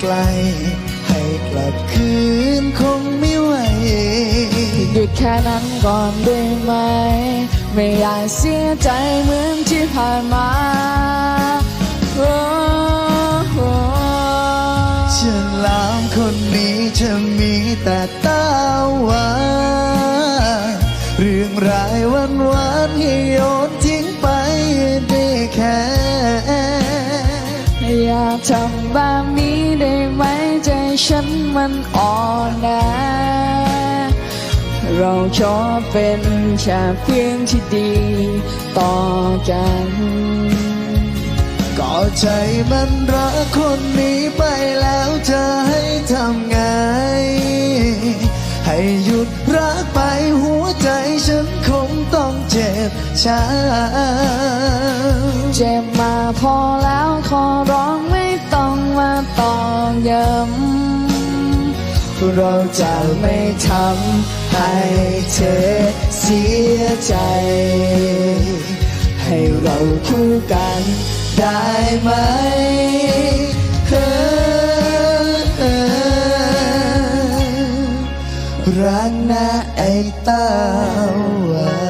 ไกล ให้กลับคืนคงไม่ไหวหยุดแค่นั้นก่อนได้ไหม ไม่อยากเสียใจเหมือนที่ผ่านมาโอ้โหฉลามคนนี้จะมีแต่ตาหวานเรื่องรายวันวานๆให้โยน ทำแบบนี้ได้ไหมใจฉันมันอ่อนแอเราชอบเป็นแค่เพียงที่ดีต่อกัน ก็ใจมันรักคนนี้ไปแล้วจะให้ทำไง ให้หยุดรักไปหัวใจฉันคงต้องเจ็บช้าเจ็บมาพอแล้วขอร้อร้อง ย้ำเราจะไม่ทำให้เธอเสียใจ ให้เราคู่กันได้ไหมเฮ้อรักนะไอ้เต้าวา